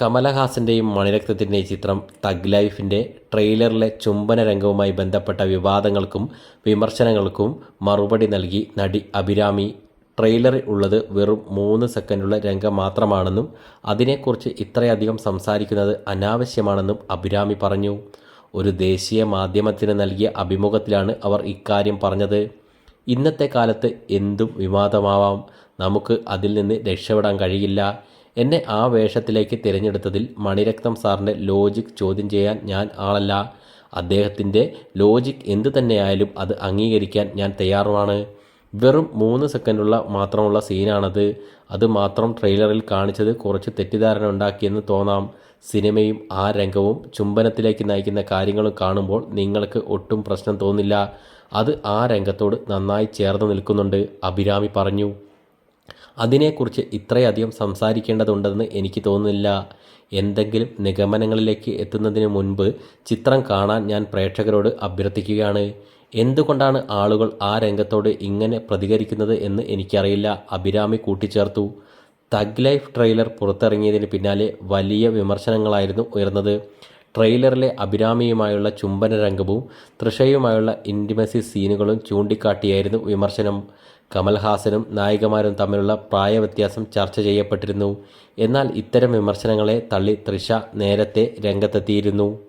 കമലഹാസന്റെയും മണിരത്നത്തിന്റെയും ചിത്രം തഗ് ലൈഫിന്റെ ട്രെയിലറിലെ ചുംബന രംഗവുമായി ബന്ധപ്പെട്ട വിവാദങ്ങൾക്കും വിമർശനങ്ങൾക്കും മറുപടി നൽകി നടി അഭിരാമി. ട്രെയിലറിൽ ഉള്ളത് വെറും മൂന്ന് സെക്കൻഡുള്ള രംഗം മാത്രമാണെന്നും അതിനെക്കുറിച്ച് ഇത്രയധികം സംസാരിക്കുന്നത് അനാവശ്യമാണെന്നും അഭിരാമി പറഞ്ഞു. ഒരു ദേശീയ മാധ്യമത്തിന് നൽകിയ അഭിമുഖത്തിലാണ് അവർ ഇക്കാര്യം പറഞ്ഞത്. ഇന്നത്തെ കാലത്ത് എന്തും വിവാദമാവാം. നമുക്ക് അതിൽ നിന്ന് രക്ഷപ്പെടാൻ കഴിയില്ല. എന്നെ ആ വേഷത്തിലേക്ക് തിരഞ്ഞെടുത്തതിൽ മണിരക്തം സാറിന്റെ ലോജിക് ചോദ്യം ചെയ്യാൻ ഞാൻ ആളല്ല. അദ്ദേഹത്തിന്റെ ലോജിക് എന്തു തന്നെയായാലും അത് അംഗീകരിക്കാൻ ഞാൻ തയ്യാറുമാണ്. വെറും മൂന്ന് സെക്കൻഡുള്ള മാത്രമുള്ള സീനാണത് അത് മാത്രം ട്രെയിലറിൽ കാണിച്ചത് കുറച്ച് തെറ്റിദ്ധാരണ ഉണ്ടാക്കിയെന്ന് തോന്നാം. സിനിമയും ആ രംഗവും ചുംബനത്തിലേക്ക് നയിക്കുന്ന കാര്യങ്ങളും കാണുമ്പോൾ നിങ്ങൾക്ക് ഒട്ടും പ്രശ്നം തോന്നില്ല. അത് ആ രംഗത്തോട് നന്നായി ചേർന്ന് നിൽക്കുന്നുണ്ട് അഭിരാമി പറഞ്ഞു. അതിനെക്കുറിച്ച് ഇത്രയധികം സംസാരിക്കേണ്ടതുണ്ടെന്ന് എനിക്ക് തോന്നുന്നില്ല. എന്തെങ്കിലും നിഗമനങ്ങളിലേക്ക് എത്തുന്നതിന് മുൻപ് ചിത്രം കാണാൻ ഞാൻ പ്രേക്ഷകരോട് അഭ്യർത്ഥിക്കുകയാണ്. എന്തുകൊണ്ടാണ് ആളുകൾ ആ രംഗത്തോട് ഇങ്ങനെ പ്രതികരിക്കുന്നത് എന്ന് എനിക്കറിയില്ല. അഭിരാമി കൂട്ടിച്ചേർത്തു. തഗ് ലൈഫ് ട്രെയിലർ പുറത്തിറങ്ങിയതിന് പിന്നാലെ വലിയ വിമർശനങ്ങളായിരുന്നു ഉയർന്നത്. ട്രെയിലറിലെ അഭിരാമിയുമായുള്ള ചുംബന രംഗവും തൃഷയുമായുള്ള ഇന്റിമസി സീനുകളും ചൂണ്ടിക്കാട്ടിയായിരുന്നു വിമർശനം. കമൽഹാസനും നായികമാരും തമ്മിലുള്ള പ്രായവ്യത്യാസം ചർച്ച ചെയ്യപ്പെട്ടിരുന്നു. എന്നാൽ ഇത്തരം വിമർശനങ്ങളെ തള്ളി തൃഷ നേരത്തെ രംഗത്തെത്തിയിരുന്നു.